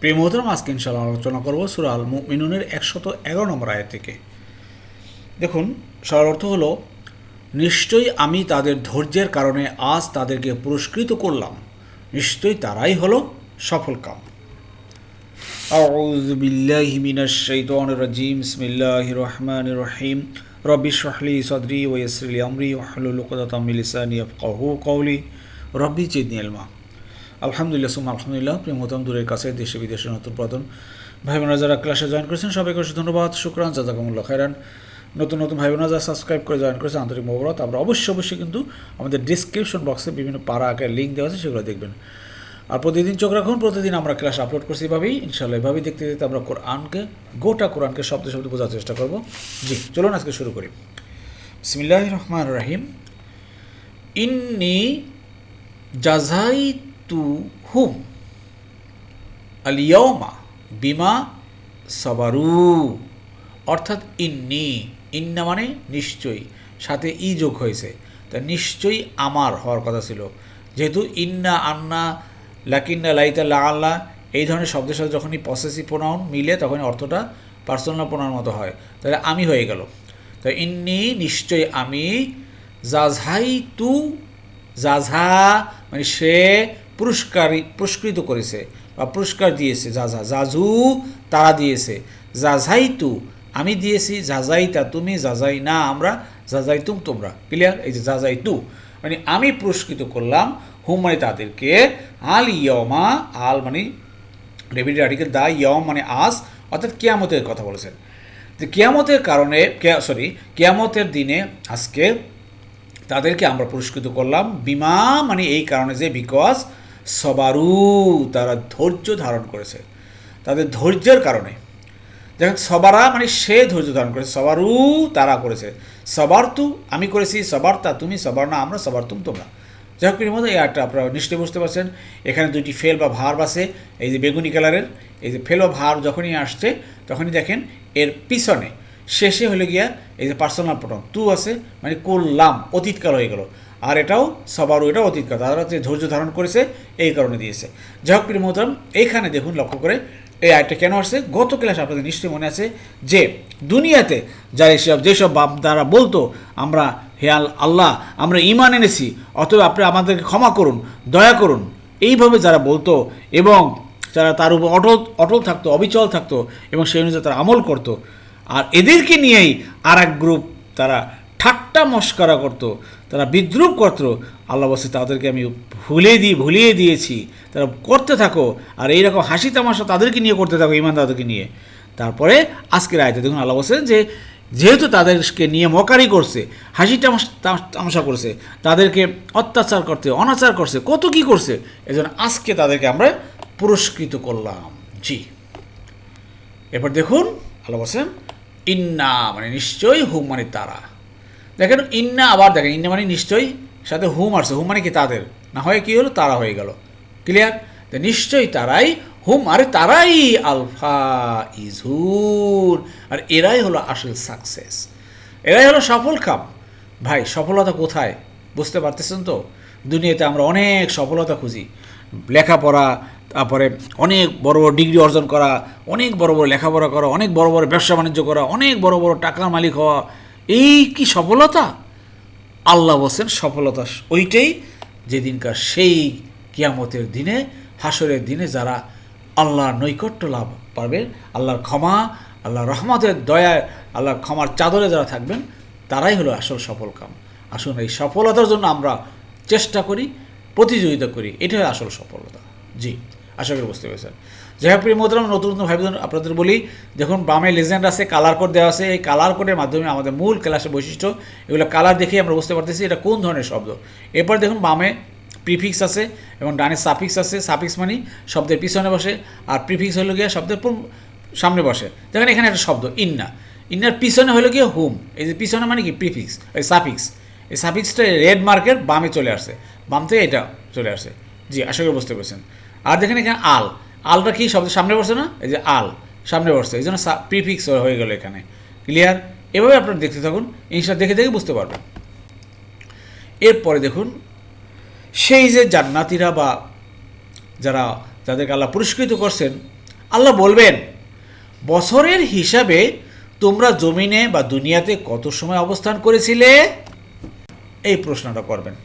প্রিয় মোহতরম আজকে ইনশাল্লাহ আলোচনা করবো সুরা আল মুমিনুনের একশত এগারো নম্বর আয়াত থেকে দেখুন সরল অর্থ হলো নিশ্চয়ই আমি তাদের ধৈর্যের কারণে আজ তাদেরকে পুরস্কৃত করলাম নিশ্চয়ই তারাই হলো সফল কাম أعوذ بالله من الشيطان الرجيم بسم الله الرحمن الرحيم رب اشرح لي صدري ويسر لي أمري واحلل عقدة من لساني يفقهوا قولي ربي زدني علما আলহামদুলিল্লাহ সুম আলহামদুলিল্লাহ, প্রিয় মোতাম দূরের কাছে দেশে বিদেশে নতুন প্রধান ভাই বোনেরা যারা ক্লাসে জয়েন করেছেন, সবাইকে অবশ্যই ধন্যবাদ, শুক্রান, জাজাকামুল্লাহ খাইরান নতুন নতুন ভাই বোনেরা যারা সাবস্ক্রাইব করে জয়েন করেছে আন্তরিক মোবারত আমরা অবশ্যই অবশ্যই কিন্তু আমাদের ডিসক্রিপশন বক্সে বিভিন্ন পাড়া আকার লিঙ্ক দেওয়া আছে, সেগুলো দেখবেন। আর প্রতিদিন চোখ রাখুন, প্রতিদিন আমরা ক্লাস আপলোড করছি এভাবেই। ইনশাল্লাহ এভাবেই দেখতে দেখতে আমরা কোরআনকে, গোটা কোরআনকে শব্দ শব্দ বোঝার চেষ্টা করব। জি, চলুন আজকে শুরু করি। বিসমিল্লাহ রহমান রহিম। ইন্নি জাজাই তু হুম আলিয়মা বিমা সবারু অর্থাৎ ইন্নি, ইন্না মানে নিশ্চয়ই, সাথে ই যোগ হয়েছে। তা নিশ্চয়ই আমার হওয়ার কথা ছিল। যেহেতু ইন্না, আন্না, লাকিন্না, লাইতা লা আল্লাহ এই ধরনের শব্দের সাথে যখনই পসেসিভ প্রোনাউন মিলে, তখনই অর্থটা পার্সোনাল প্রোনাউন মতো হয়। তাহলে আমি হয়ে গেল। তো ইন্নি, নিশ্চয়ই আমি জাঝাই তু জাঝা মানে সে পুরস্কারী পুরস্কৃত করেছে বা পুরস্কার দিয়েছে জাঝা জাজু তারা দিয়েছে। জাঝাই তু, আমি দিয়েছি জাজাইতা তুমি জাজাই না আমরা জাজাই তুম তোমরা। ক্লিয়ার এই যে জাজাই তু। মানে আমি পুরস্কৃত করলাম হুম মানে তাদেরকে, আল ইয়মা আল মানে ডেভিড আর্টিকেল, দা ইয়ম মানে আজ, অর্থাৎ কেয়ামতের কথা বলেছেন। যে কেয়ামতের কারণে সরি কেয়ামতের দিনে আজকে তাদেরকে আমরা পুরস্কৃত করলাম। বিমা মানে এই কারণে যে বিকজ সবারু তারা ধৈর্য ধারণ করেছে। তাদের ধৈর্যের কারণে। দেখেন, সবারা মানে সে ধৈর্য ধারণ করেছে। সবারু তারা করেছে। সবার তু আমি করেছি, সবার তা তুমি, সবার না, আমরা, সবার তুম, তোমরা। যাই হোক এর মধ্যে এই আপনারা নিশ্চয়ই বুঝতে পারছেন। এখানে দুইটি ফেল বা ভার আছে। এই যে বেগুনি কালারের, এই যে ফেল বা ভার যখনই আসছে, তখনই দেখেন এর পিছনে শেষে হলে গিয়া এই যে পার্সোনাল প্রোটন তু আছে মানে করলাম, অতীতকাল হয়ে গেল। আর এটাও সবারও এটাও অতীতকাল তারা যে ধৈর্য ধারণ করেছে, এই কারণে দিয়েছে। যাই হোক, প্রিয় মোহতারাম এইখানে দেখুন লক্ষ্য করে এই আয়টা কেন আসছে? গত ক্লাস আপনাদের নিশ্চয়ই মনে আছে যে দুনিয়াতে যারা এসব, যেসব বাপ দ্বারা বলতো, আমরা হেয়াল আল্লাহ, আমরা ইমান এনেছি, অতএব আপনি আমাদেরকে ক্ষমা করুন, দয়া করুন। এইভাবে যারা বলতো এবং যারা তার উপর অটল অটল থাকতো, অবিচল থাকতো এবং সেই অনুযায়ী তারা আমল করতো, আর এদেরকে নিয়েই আর এক গ্রুপ তারা ঠাট্টা মস্করা করতো। তারা বিদ্রুপ করতো। আল্লাহ বসে তাদেরকে আমি ভুলে দিই, ভুলিয়ে দিয়েছি। তারা করতে থাকো। আর এইরকম হাসি তামাশা তাদেরকে নিয়ে করতে থাকো, ইমান তাদেরকে নিয়ে। তারপরে আজকের আয়তে দেখুন আল্লাহ বলছেন যে, যেহেতু তাদেরকে নিয়ে মকারি করছে, হাসি তামাশা করছে, তাদেরকে অত্যাচার করতে অনাচার করছে, কত কি করছে, এজন্য আজকে তাদেরকে আমরা পুরস্কৃত করলাম। জি। এরপর দেখুন আল্লাহ বলছেন, ইন্না মানে নিশ্চয়ই হুম মানে তারা। দেখেন, ইন্না আবার দেখেন, ইন্না মানে নিশ্চয়ই সাথে হুম আসছে। হুম মানে কি তাদের? না হয় কি হলো, তারা হয়ে গেল। ক্লিয়ার তো নিশ্চয়ই তারাই হুম, আরে তারাই আলফা ইজহুর আর এরাই হলো আসল সাকসেস এরাই হলো সফল কাম। ভাই, সফলতা কোথায়? বুঝতে পারতেছেন তো? দুনিয়াতে আমরা অনেক সফলতা খুঁজি। লেখাপড়া, তারপরে অনেক বড় বড় ডিগ্রি অর্জন করা, অনেক বড় বড় লেখাপড়া করা, অনেক বড় বড় ব্যবসা বাণিজ্য করা, অনেক বড় বড় টাকার মালিক হওয়া এই কি সফলতা? আল্লাহ বলছেন, সফলতা ওইটাই যেদিনকার সেই কিয়ামতের দিনে হাসরের দিনে যারা আল্লাহর নৈকট্য লাভ পারবে আল্লাহর ক্ষমা, আল্লাহর রহমতের দয়ায়, আল্লাহর ক্ষমার চাদরে যারা থাকবেন, তারাই হলো আসল সফল কাম। আসুন এই সফলতার জন্য আমরা চেষ্টা করি, প্রতিযোগিতা করি, এটাই আসল সফলতা। জি, আশা করি বুঝতে পেরেছেন। যাই হোক, প্রিয় মোহতরম নতুন নতুন ভাই আপনাদের বলি, দেখুন, বামে লেজেন্ড আছে কালার কোড দেওয়া আছে, এই কালার কোডের মাধ্যমে আমাদের মূল ক্লাসের বৈশিষ্ট্য, এগুলো কালার দেখেই আমরা বুঝতে পারতেছি এটা কোন ধরনের শব্দ। এরপর দেখুন, বামে প্রিফিক্স আছে এবং ডানে সাফিক্স আছে সাফিক্স মানে শব্দের পিছনে বসে, আর প্রিফিক্স হলো গিয়ে শব্দের সামনে বসে। দেখেন, এখানে একটা শব্দ ইন্না ইন্নার পিছনে হলো গিয়ে হুম এই যে পিছনে মানে কি? প্রিফিক্স এই সাফিক্স এই সাফিক্সটা রেড মার্কের বামে চলে আসছে। বাম থেকে এটা চলে আসছে। জি, আশা করি বুঝতে পেরেছেন। আর দেখেন এখানে আল। আলটা কি শব্দ সামনে বসছে না? এই যে আল, সামনে বসছে এই জন্য প্রিফিক্স হয়ে গেল এখানে। ক্লিয়ার এভাবে আপনারা দেখতে থাকুন ইনশা দেখে দেখে বুঝতে পারবেন। এরপরে দেখুন, সেই যে জান্নাতিরা বা যারা যাদেরকে আল্লাহ পুরস্কৃত করছেন, আল্লাহ বলবেন, বছরের হিসাবে তোমরা জমিনে বা দুনিয়াতে কত সময় অবস্থান করেছিলে? এই প্রশ্নটা করবেন।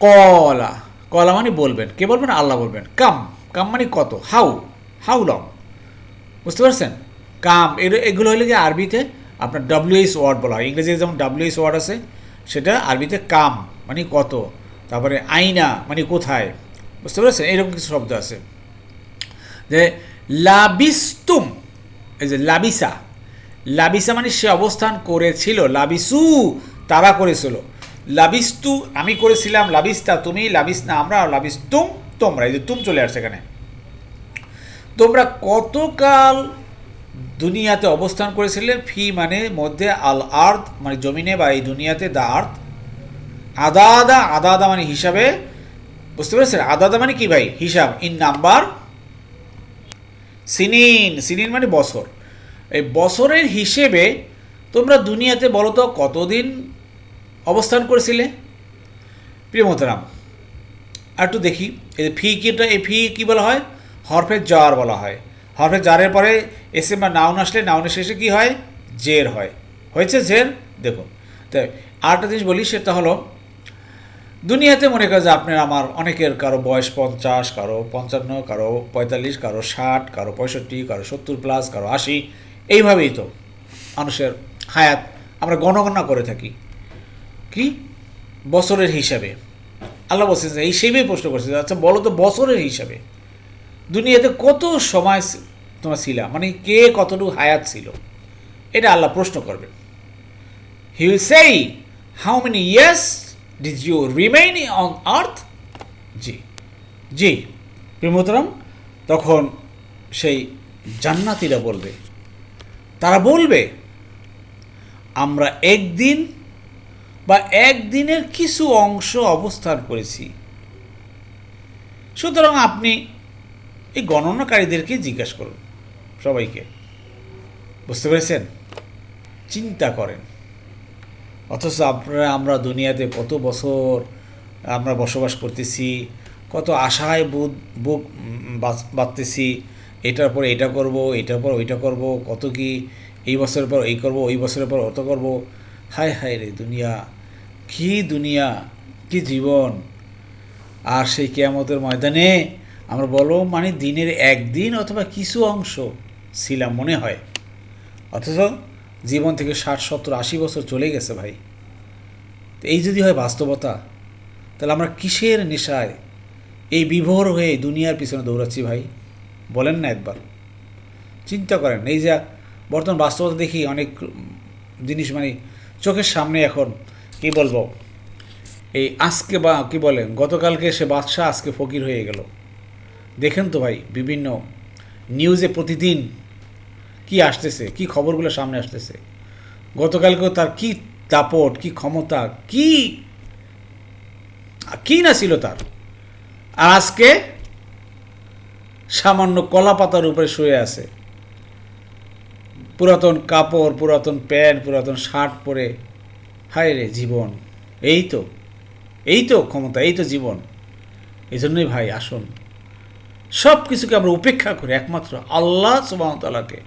কলা। কলা মানে বলবেন। কে বলবেন? আল্লাহ বলবেন। কাম। কাম মানে কত? হাউ। How long? বুঝতে পারছেন? কাম এগুলো হলে যে আরবিতে আপনার ডাব্লিউএস ওয়ার্ড বলা হয়। ইংরেজিতে যেমন ডাব্লিউএস ওয়ার্ড আছে, সেটা আরবিতে কাম মানে কত? তারপরে আইনা মানে কোথায়? বুঝতে পেরেছেন? এরকম কিছু শব্দ আছে। যে লাবিস্তুম, এই যে লাবিসা। লাবিসা মানে সে অবস্থান করেছিল, লাবিসু, তারা করেছিল। লাবিস্তু, আমি করেছিলাম লাবিস্তা, তুমি লাবিস না আমরা লাবিস্তুম, তোমরা, এই যে তুম চলে আসছে এখানে। তোমরা কতকাল দুনিয়াতে অবস্থান করেছিলে? ফি মানে মধ্যে আল আর্থ মানে জমিনে, বা এই দুনিয়াতে দা আর্থ আদা আদা আদা আদা মানে হিসাবে, বুঝতে পেরেছেন? আদা আদা মানে কি ভাই? হিসাব, ইন নাম্বার, সিনিন সিনিন মানে বছর। এই বছরের হিসেবে তোমরা দুনিয়াতে বলো তো কতদিন অবস্থান করেছিলে? প্রিয় মোহতারাম আর একটু দেখি। এই ফি কিটা এই ফি কী বলা হয়? হরফের জার বলা হয়। হরফের জারের পরে এসে বা নাউন আসলে নাউনের শেষে কী হয়? জের হয়। হয়েছে জের? দেখুন। তাই আরেকটা জিনিস বলি, সেটা হলো, দুনিয়াতে মনে করে যে আপনার আমার অনেকের কারও বয়স পঞ্চাশ, কারও পঞ্চান্ন, কারও পঁয়তাল্লিশ, কারও ষাট, কারও পঁয়ষট্টি, কারও সত্তর প্লাস কারও আশি। এইভাবেই তো মানুষের হায়াত আমরা গণগণনা করে থাকি। কি? বছরের হিসাবে। আল্লাহ বলছেন যে এই সেভাবেই প্রশ্ন করছে। আচ্ছা বলো তো বছরের হিসাবে। দুনিয়াতে কত সময় তোমার ছিলা? মানে কে কতটুকু হায়াত ছিল? এটা আল্লাহ প্রশ্ন করবেন। He will say how many years did you remain on earth জি। জি প্রিমতরম তখন সেই জান্নাতিরা বলবে, তারা বলবে, আমরা একদিন বা একদিনের কিছু অংশ অবস্থান করেছি। সুতরাং আপনি এই গণনাকারীদেরকে জিজ্ঞাসা করুন সবাইকে। বুঝতে পেরেছেন? চিন্তা করেন। অথচ আপনারা, আমরা দুনিয়াতে কত বছর আমরা বসবাস করতেছি, কত আশায় বুধ বুক বাঁধতেছি এটার পর এটা করব, এটার পর ওইটা করব, কত কি এই বছরের পর এই করব, ওই বছরের পর অত করব। হায় হায় রে দুনিয়া, কি দুনিয়া, কি জীবন। আর সেই কেয়ামতের ময়দানে আমরা বলো মানে দিনের একদিন অথবা কিছু অংশ ছিলাম মনে হয়। অথচ জীবন থেকে ষাট, সত্তর, আশি বছর চলে গেছে ভাই। তো এই যদি হয় বাস্তবতা, তাহলে আমরা কিসের নেশায় এই বিভোর হয়ে দুনিয়ার পিছনে দৌড়াচ্ছি ভাই? বলেন না একবার। চিন্তা করেন, এই যা বর্তমান বাস্তবতা দেখি অনেক জিনিস মানে চোখের সামনে এখন, কি বলব? এই আজকে বা কি বলে, গতকালকে সে বাদশাহ আজকে ফকির হয়ে গেল। দেখেন তো ভাই, বিভিন্ন নিউজে প্রতিদিন কি আসতেছে, কি খবরগুলো সামনে আসতেছে। গতকালকেও তার কি দাপট, কি ক্ষমতা, কি কি না ছিল তার? আর আজকে সামান্য কলা পাতার উপরে শুয়ে আছে। পুরাতন কাপড়, পুরাতন প্যান্ট, পুরাতন শার্ট পরে, হায় রে জীবন। এই তো এই তো ক্ষমতা, এই তো জীবন। এই জন্যই ভাই, আসুন। সব কিছুকে আমরা উপেক্ষা করি, একমাত্র আল্লাহ সুবাহতালাকে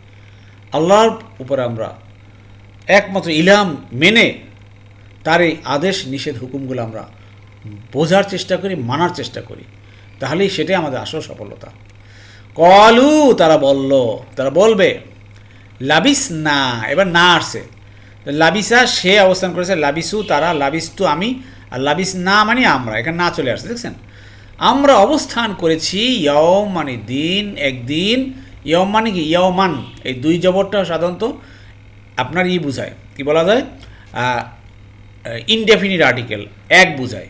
আল্লাহর উপরে আমরা একমাত্র ইলাম মেনে তার এই আদেশ, নিষেধ, হুকুমগুলো আমরা বোঝার চেষ্টা করি, মানার চেষ্টা করি। তাহলেই সেটাই আমাদের আসল সফলতা। কলু তারা বলল, তারা বলবে লাবিস না, এবার না আসছে লাবিসা, সে অবস্থান করেছে, লাবিসু তারা, লাবিস্তু আমি, আর লাবিস না মানে আমরা, এখানে না চলে আসছে দেখছেন? আমরা অবস্থান করেছি ইয়ম মানে দিন, একদিন ইয়ম মানে কি? ইয়মান এই দুই জবরটা সাধারণত আপনার ই বুঝায়। কি বলা যায়? ইনডেফিনিট আর্টিকেল এক বুঝায়,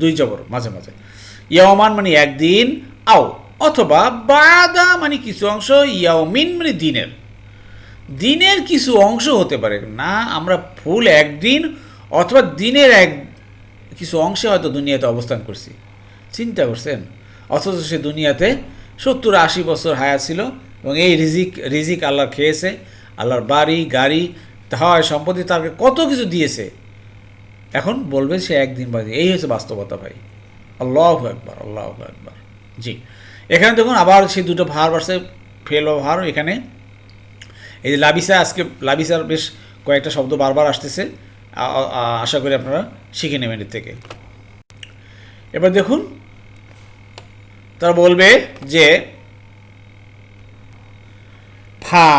দুই জবর, মাঝে মাঝে। ইয়মান মানে একদিন, আও, অথবা বাদা মানে কিছু অংশ, ইয়াওমিন মানে দিনের। দিনের কিছু অংশ হতে পারে। না আমরা ফুল একদিন অথবা দিনের এক কিছু অংশে হয়তো দুনিয়াতে অবস্থান করছি। চিন্তা করছেন? অথচ সে দুনিয়াতে সত্তর আশি বছর হায়া ছিল এবং এই রিজিক রিজিক আল্লাহ খেয়েছে, আল্লাহর বাড়ি, গাড়ি হয় সম্পত্তি তাকে কত কিছু দিয়েছে। এখন বলবে সে একদিন বাদে এই হচ্ছে বাস্তবতা ভাই। আল্লাহ একবার আল্লাহ একবার জি। এখানে দেখুন আবার সেই দুটো ভার বাড়ছে, ফেল বা ভার, এখানে এই যে লাবিসা, আজকে লাবিসার বেশ কয়েকটা শব্দ বারবার আসতেছে। আশা করি আপনারা শিখে নেবেন এর থেকে। এবার দেখুন, তারা বলবে যে, ফা,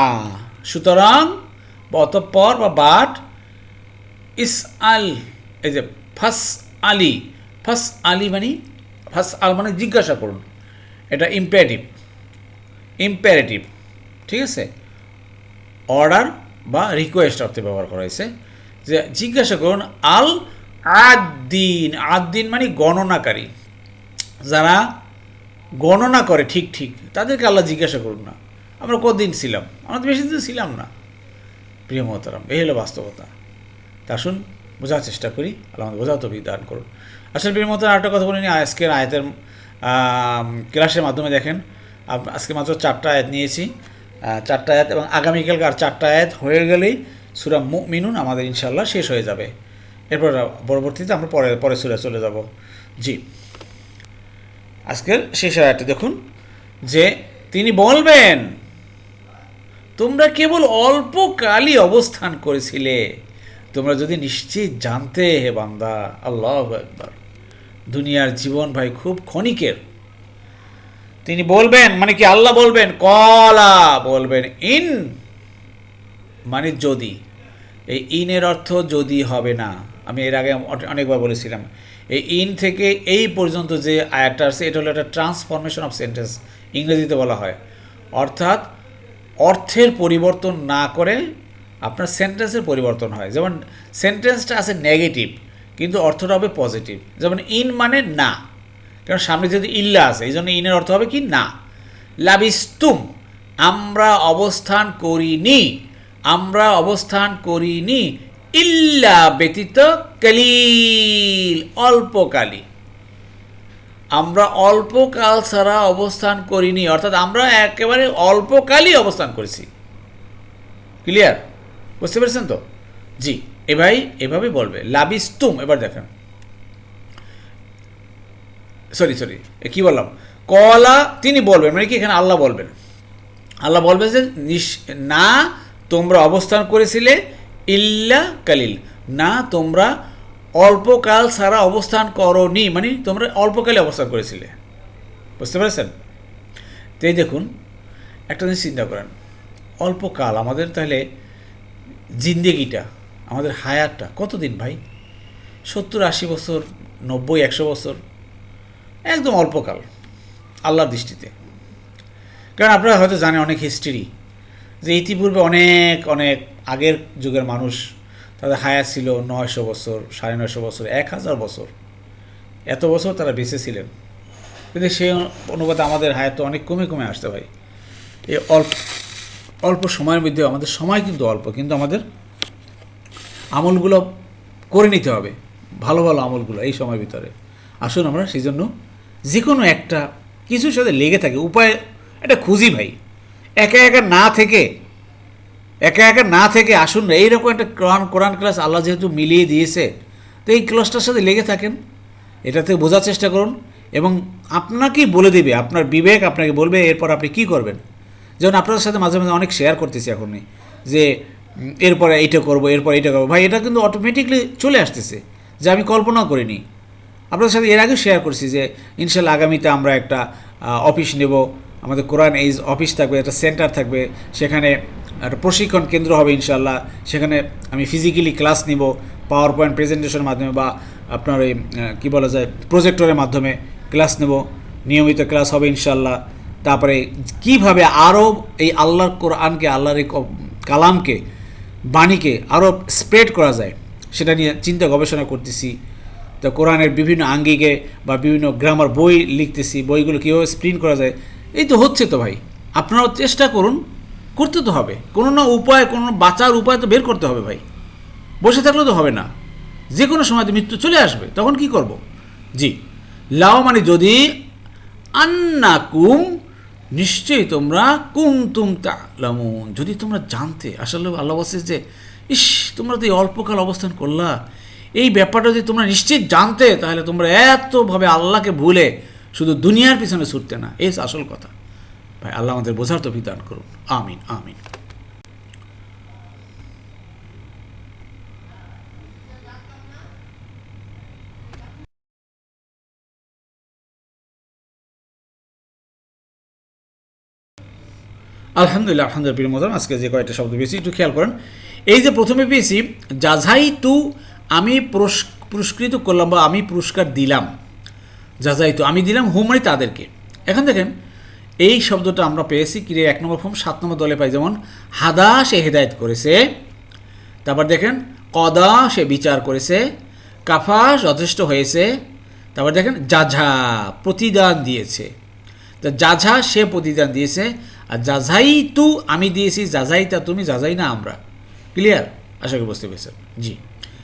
সুতরাং অতঃপর বা বাট, ইস আল, এই যে ফাস আলি ফাস আলি মানে ফাস আল মানে জিজ্ঞাসা করুন। এটা ইম্পারেটিভ ইম্পারেটিভ ঠিক আছে? অর্ডার বা রিকোয়েস্ট অর্থে ব্যবহার করা হয়েছে যে জিজ্ঞাসা করুন, আল আদিন আদিন মানে গণনাকারী। যারা গণনা করে ঠিক ঠিক, তাদেরকে আল্লাহ জিজ্ঞাসা করুন না। আমরা কতদিন ছিলাম? আমরা তো বেশি দিন ছিলাম না। প্রিয় মহতারাম, এই হলো বাস্তবতা। তা আসুন, বোঝার চেষ্টা করি। আল্লাহ আমাদের বোঝাও তো দান করুন। আসলে প্রিয় মহতারাম, আরেকটা কথা বলিনি আজকের আয়াতের ক্লাসের মাধ্যমে দেখেন। আজকে মাত্র চারটা আয়াত নিয়েছি। চারটা আয়াত এবং আগামীকালকে আর চারটা আয়াত হয়ে গেলেই সুরা মিনুন আমাদের ইনশাল্লাহ শেষ হয়ে যাবে। এরপর পরবর্তীতে আমরা পরে পরে সুরা চলে যাব। জি। আজকের শেষ আয়াতটি দেখুন, যে তিনি বলবেন, তোমরা কেবল অল্পকালই অবস্থান করেছিলে। তোমরা যদি নিশ্চিত জানতে, হে বান্দা, আল্লাহ একবার দুনিয়ার জীবন ভাই খুব ক্ষণিকের। তিনি বলবেন মানে কি আল্লাহ বলবেন? কলা বলবেন, ইন। মানে যদি। এই ইনের অর্থ যদি হবে না। আমি এর আগে অনেকবার বলেছিলাম। এই ইন থেকে এই পর্যন্ত যে আয়াতটা আছে এটা হলো একটা ট্রান্সফরমেশন অফ সেন্টেন্স ইংরেজিতে বলা হয়। অর্থাৎ অর্থের পরিবর্তন না করে আপনার সেন্টেন্সের পরিবর্তন হয়। যেমন সেন্টেন্সটা আছে নেগেটিভ কিন্তু অর্থটা হবে পজিটিভ যেমন ইন মানে না। কারণ সামনে যদি ইল্লা আছে, এই জন্য ইনের অর্থ হবে কি? না। লাবিস্তুম, আমরা অবস্থান করিনি, আমরা অবস্থান করিনি ইল্লা ব্যতীত কালিল অল্পকালী আমরা অল্পকাল ছাড়া অবস্থান করিনি, অর্থাৎ আমরা একেবারে অল্পকালই অবস্থান করেছি। ক্লিয়ার বুঝতে পেরেছেন তো? জি এভাবে এভাবে বলবে। লাবিস্তুম, এবার দেখেন। সরি সরি কি বললাম? কলা, তিনি বলবেন মানে কি এখানে আল্লাহ বলবেন? আল্লাহ বলবেন যে না তোমরা অবস্থান করেছিলে ইল্লা কালিল। না তোমরা অল্পকাল সারা অবস্থান করনি মানে তোমরা অল্পকালে অবস্থান করেছিলে। বুঝতে পেরেছেন? তো এই দেখুন, একটা জিনিস চিন্তা করেন। অল্পকাল আমাদের তাহলে জিন্দেগিটা, আমাদের হায়াতটা কতদিন ভাই? সত্তর আশি বছর, নব্বই, একশো বছর একদম অল্পকাল আল্লাহর দৃষ্টিতে। কারণ আপনারা হয়তো জানেন অনেক হিস্ট্রি যে ইতিপূর্বে অনেক অনেক আগের যুগের মানুষ তাদের হায়াত ছিল নয়শো বছর, সাড়ে নয়শো বছর, এক হাজার বছর। এত বছর তারা বেঁচে ছিলেন। কিন্তু সেই অনুপাতে আমাদের হায়াত অনেক কমে কমে আসতে ভাই এই অল্প অল্প সময়ের মধ্যে আমাদের সময় কিন্তু অল্প, কিন্তু আমাদের আমলগুলো করে নিতে হবে। ভালো ভালো আমলগুলো এই সময়ের ভিতরে। আসুন আমরা সেই জন্য যে কোনো একটা কিছুর সাথে লেগে থাকে। উপায় এটা খুঁজি ভাই। একা একা না থেকে, একা একা না থেকে আসুন না। এইরকম একটা কোরআন কোরআন ক্লাস আল্লাহ যেহেতু মিলিয়ে দিয়েছে, তো এই ক্লাসটার সাথে লেগে থাকেন। এটাতে বোঝার চেষ্টা করুন এবং আপনাকেই বলে দেবে, আপনার বিবেক আপনাকে বলবে, এরপর আপনি কি করবেন। যেমন আপনাদের সাথে মাঝে মাঝে অনেক শেয়ার করতেছি এখনই যে এরপরে এইটা করব, এরপর এইটা করব। ভাই, এটা কিন্তু অটোমেটিকলি চলে আসতেছে, যে আমি কল্পনাও করিনি। আপনাদের সাথে এর আগেও শেয়ার করছি যে, ইনশাল্লাহ আগামীতে আমরা একটা অফিস নেব। আমাদের কোরআন এইজ অফিস থাকবে, একটা সেন্টার থাকবে। সেখানে একটা প্রশিক্ষণ কেন্দ্র হবে ইনশাল্লাহ। সেখানে আমি ফিজিক্যালি ক্লাস নিব পাওয়ার পয়েন্ট প্রেজেন্টেশনের মাধ্যমে বা আপনার ওই কী বলা যায় প্রজেক্টরের মাধ্যমে ক্লাস নেব। নিয়মিত ক্লাস হবে ইনশাল্লাহ। তারপরে কীভাবে আরও এই আল্লাহর কোরআনকে, আল্লাহর এই কালামকে, বাণীকে আরও স্প্রেড করা যায়, সেটা নিয়ে চিন্তা গবেষণা করতেছি। তো কোরআনের বিভিন্ন আঙ্গিকে বা বিভিন্ন গ্রামার বই লিখতেছি, বইগুলো কীভাবে স্প্রিন্ট করা যায়, এই তো হচ্ছে তো ভাই। আপনারাও চেষ্টা করুন, করতে তো হবে। কোনো না উপায়, কোনো বাঁচার উপায় তো বের করতে হবে ভাই। বসে থাকলে তো হবে না। যে কোনো সময় মৃত্যু চলে আসবে, তখন কি করব? জি। লাও মানে যদি আন্না কুম নিশ্চয়ই তোমরা কুম তুম তালামুন। যদি তোমরা জানতে, আসলে আল্লাহ বলছে যে, ইস, তোমরা তো এই অল্পকাল অবস্থান করলা। এই ব্যাপারটা যদি তোমরা নিশ্চিত জানতে, তাহলে তোমরা এতভাবে আল্লাহকে ভুলে শুধু দুনিয়ার পিছনে ছুটতে না। এই আসল কথা। ভাই, আল্লাহ আমাদের বোঝার তো বিধান করুন। আমিন আমিন। আলহামদুলিল্লাহ আলহামদুলিল্লাহ প্রিয় মতন আজকে যে কয়েকটা শব্দ পেয়েছি, একটু খেয়াল করেন। এই যে প্রথমে পেয়েছি যাঝাই তু আমি পুরস- পুরস্কৃত করলাম বা আমি পুরস্কার দিলাম যাঝাই তু, আমি দিলাম হুমরি তাদেরকে। এখন দেখেন, এই শব্দটা আমরা পেয়েছি কিরে এক নম্বর ফর্ম, সাত নম্বর দলে পাই। যেমন, হাদা সে হেদায়ত করেছে, তারপর দেখেন, কদা সে বিচার করেছে, কাফা যথেষ্ট হয়েছে, তারপর দেখেন যাঝা প্রতিদান দিয়েছে। তো যাঝা সে প্রতিদান দিয়েছে, আর যাঝাই তু আমি দিয়েছি যাঝাই তা তুমি যাঝাই না আমরা। ক্লিয়ার আশা করি বুঝতে পেরেছেন। জি।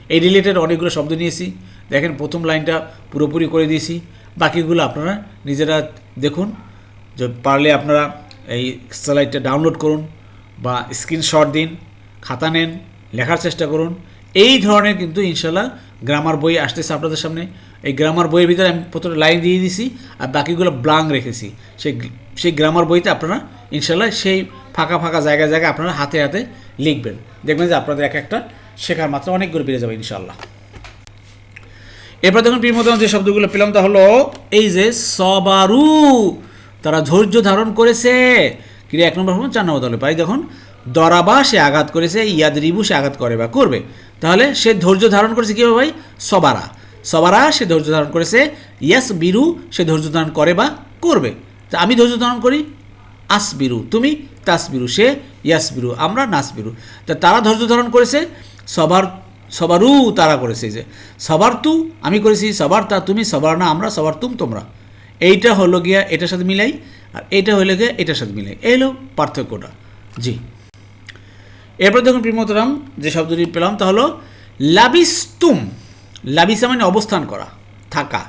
এই রিলেটেড অনেকগুলো শব্দ নিয়েছি। দেখেন, প্রথম লাইনটা পুরোপুরি করে দিয়েছি। বাকিগুলো আপনারা নিজেরা দেখুন। যে পারলে আপনারা এই স্লাইডটা ডাউনলোড করুন বা স্ক্রিনশট দিন, খাতা নেন, লেখার চেষ্টা করুন। এই ধরনের কিন্তু ইনশাল্লাহ গ্রামার বই আসতেছে আপনাদের সামনে। এই গ্রামার বইয়ের ভিতরে আমি প্রথমে লাইন দিয়ে দিয়েছি আর বাকিগুলো ব্লাং রেখেছি। সেই সেই গ্রামার বইতে আপনারা ইনশাল্লাহ সেই ফাঁকা ফাঁকা জায়গায় জায়গায় আপনারা হাতে হাতে লিখবেন। দেখবেন যে আপনাদের এক একটা শেখার মাত্রা অনেক অনেকগুলো বেড়ে যাবে ইনশাল্লাহ এরপর দেখুন প্রিয় যে শব্দগুলো পেলাম, তা হলো, এই যে সবারু, তারা ধৈর্য ধারণ করেছে। ক্রিয়া এক নম্বর চার নম্বর দলে। পাই দেখুন, দরাবা সে আঘাত করেছে ইয়াদ রিবু সে আঘাত করে বা করবে। তাহলে সে ধৈর্য ধারণ করেছে কীভাবে ভাই? সবারা। সবারা সে ধৈর্য ধারণ করেছে ইয়াস বিরু সে ধৈর্য ধারণ করে বা করবে। তা আমি ধৈর্য ধারণ করি? আসবিরু। তুমি তাসবিরু সে, ইয়াসবিরু, আমরা নাসবিরু। তা তারা ধৈর্য ধারণ করেছে সবার, সবারু তারা করেছে যে, সবার তু আমি করেছি, সবার তা তুমি, সবার না আমরা, সবার তুম তোমরা। এইটা হলো গিয়া এটার সাথে মিলাই, আর এইটা হলো গিয়া এটার সাথে মিলাই। এই হলো পার্থক্যটা। জি। এরপর দেখুন প্রিমতরাম, যে শব্দটি পেলাম তা হলো, লাবিস্তুম। লাবিসা মানে অবস্থান করা, থাকা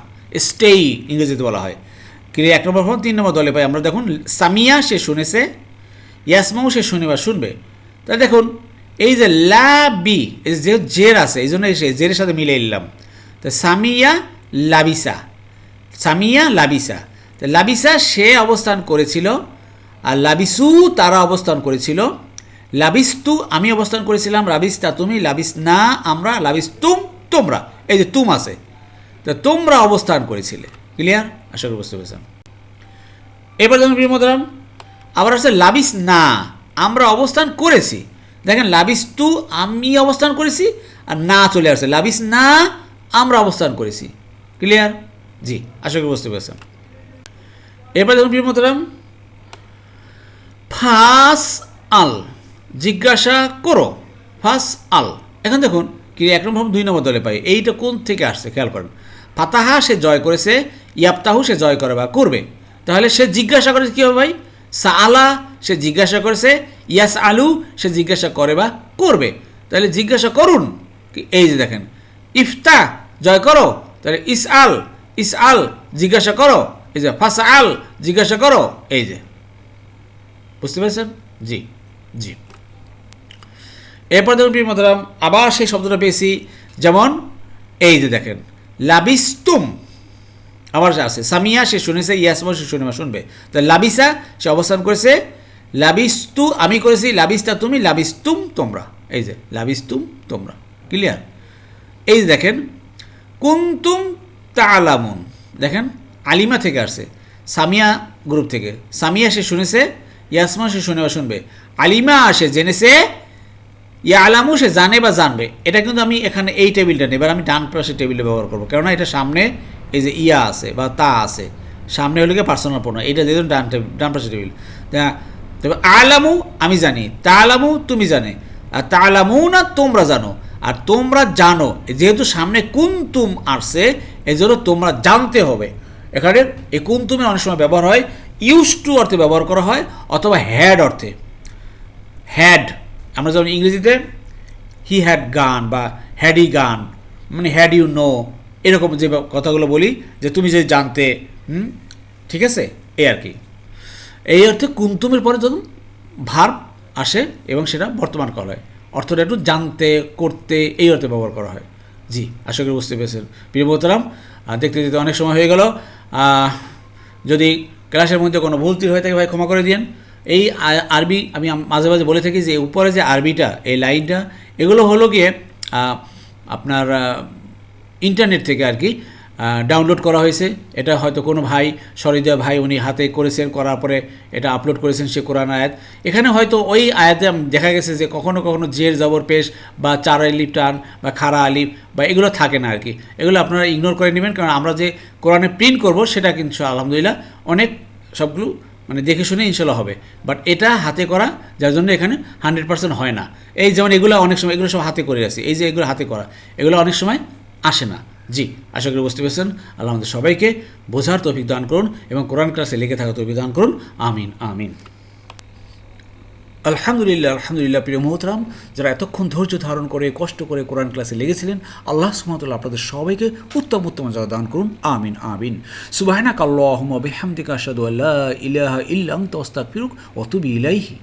স্টেই ইংরেজিতে বলা হয়। ক্রিয়া এক নম্বর তিন নম্বর দলে পাই আমরা দেখুন, সামিয়া সে শুনেছে ইয়াসমাও সে শুনিবার শুনবে। তা দেখুন এই যে লাবি এই যে জের আছে, এই জন্য জেরের সাথে মিলে নিলাম তো সামিয়া লাবিসা সামিয়া লাবিসা। তো লাবিসা সে অবস্থান করেছিল, আর লাবিসু তারা অবস্থান করেছিল। লাবিস্তু আমি অবস্থান করেছিলাম, লাবিস্তা তুমি লাবিস না আমরা লাবিস তুম তোমরা। এই যে তুম আছে, তো তোমরা অবস্থান করেছিলে। ক্লিয়ার? আশা করি বুঝতে পেরেছেন। এবার দেখুন প্রিয়মতরাম আবার আসছে লাবিস না আমরা অবস্থান করেছি। দেখেন, লাবিস তু আমি অবস্থান করেছি আর না চলে আসছে। লাবিস না, আমরা অবস্থান করেছি। ক্লিয়ার জি, আশা করি বুঝতে পেরেছেন। এবার দেখুন প্রিয়মতরাম ফাস আল, জিজ্ঞাসা করো, ফাস আল। এখন দেখুন কি এক নম্বর, দুই নম্বর দলে পাই। এইটা কোন থেকে আসছে? খেয়াল করেন। ফাতাহা সে জয় করেছে ইয়াপ্তাহু সে জয় করে বা করবে। তাহলে সে জিজ্ঞাসা করেছে কী হবে ভাই? সা আলা সে জিজ্ঞাসা করেছে ইয়াস আলু সে জিজ্ঞাসা করে বা করবে। তাহলে জিজ্ঞাসা করুন। এই যে দেখেন, ইফতা, জয় করো। তাহলে ইস আল ইস আল জিজ্ঞাসা করো। এই যে ফাসা আল জিজ্ঞাসা করো। এই যে। বুঝতে পেরেছেন? জি জি। এরপর দেখুন প্রিয় মতরাম আবার সেই শব্দটা পেয়েছি। যেমন, এই যে দেখেন, লাবিস্তুম আবার আছে। সামিয়া, সে শুনেছে, ইয়াসমা, সে শুনে শুনবে। তো লাবিসা, সে অবস্থান করেছে, লাবিস্তু, আমি করেছি, লাবিস্তা তুমি, লাবিস্তুম তোমরা। এই যে, লাবিস্তুম তোমরা। ক্লিয়ার এই যে দেখেন, কুন্তুম তালামুন। দেখেন, আলিমা থেকে আসছে, সামিয়া গ্রুপ থেকে। সামিয়া, সে শুনেছে, ইয়াসমা, সে শুনে বা শুনবে। আলিমা আসে, জেনেছে ইয়া আলামু সে জানে বা জানবে। এটা কিন্তু আমি এখানে এই টেবিলটা নেই, এবার আমি ডান পাশে টেবিলে ব্যবহার করব। কেননা এটা সামনে এই যে ইয়া আছে বা তা আছে, সামনে হলে পার্সোনাল পণ্য এটা যেহেতু ডান ডান পাশে টেবিল। তবে আলামু, আমি জানি তা আলামু তুমি জানে, আর তা আলামু না তোমরা জানো, আর তোমরা জানো, যেহেতু সামনে কুন্তুম আসছে এই জন্য তোমরা জানতে হবে। এখানে এই কুন্তুমে অনেক সময় ব্যবহার হয় ইউজ টু অর্থে ব্যবহার করা হয়, অথবা হ্যাড অর্থে। হ্যাড আমরা যেমন ইংরেজিতে হি হ্যাড গান বা হ্যাডি গান মানে হ্যাড ইউ নো এরকম যে কথাগুলো বলি যে তুমি যে জানতে হুম? ঠিক আছে? এই আর কি। এই অর্থে কুন্তুমের পরে যখন ভার্ব আসে এবং সেটা বর্তমান করা হয় অর্থটা একটু জানতে করতে এই অর্থে ব্যবহার করা হয়। জি আশা করি বুঝতে পেরেছেন। প্রিয় আহ, দেখতে দেখতে অনেক সময় হয়ে গেল। যদি ক্লাসের মধ্যে কোনো ভুল হয়ে থাকে ভাই ক্ষমা করে দিন এই আরবি আমি মাঝে মাঝে বলে থাকি যে উপরে যে আরবিটা এই লাইনটা এগুলো হলো গিয়ে আপনার ইন্টারনেট থেকে আর কি ডাউনলোড করা হয়েছে। এটা হয়তো কোনো ভাই সরিদা ভাই উনি হাতে করেছেন, করার পরে এটা আপলোড করেছেন সে কোরআন আয়াত। এখানে হয়তো ওই আয়াতে দেখা গেছে যে কখনো কখনো জের, জবর, পেশ বা চার আলিফ টান বা খারা আলিফ বা এগুলো থাকে না আর কি। এগুলো আপনারা ইগনোর করে নেবেন, কারণ আমরা যে কোরআনে প্রিন্ট করব সেটা কিন্তু আলহামদুলিল্লাহ অনেক সবগুলো মানে দেখে শুনে ইনশাল্লাহ হবে। বাট এটা হাতে করা, যার জন্য এখানে হান্ড্রেড পার্সেন্ট হয় না। এই যেমন এগুলো অনেক সময়, এগুলো সব হাতে করে আসি। এই যে এগুলো হাতে করা, এগুলো অনেক সময় আসে না। জি, আশা করি বুঝতে পেরেছেন। আল্লাহ আমাদের সবাইকে বোঝার তৌফিক দান করুন এবং কোরআন ক্লাসে লেগে থাকা তৌফিক দান করুন। আমিন আমিন। আলহামদুলিল্লাহ আলহামদুলিল্লাহ, প্রিয় মোহতরাম, যারা এতক্ষণ ধৈর্য ধারণ করে, কষ্ট করে কোরআন ক্লাসে লেগেছিলেন, আল্লাহ সুমতুল্লাহ আপনাদের সবাইকে উত্তম উত্তম যা দান করুন। আমিন আমিন। সুবাহানা কাল্লাহম বিহামদিকা আশহাদু আল্লা ইলাহা ইল্লা আনতা আস্তাগফিরুক ওয়া আতুবু ইলাইহি।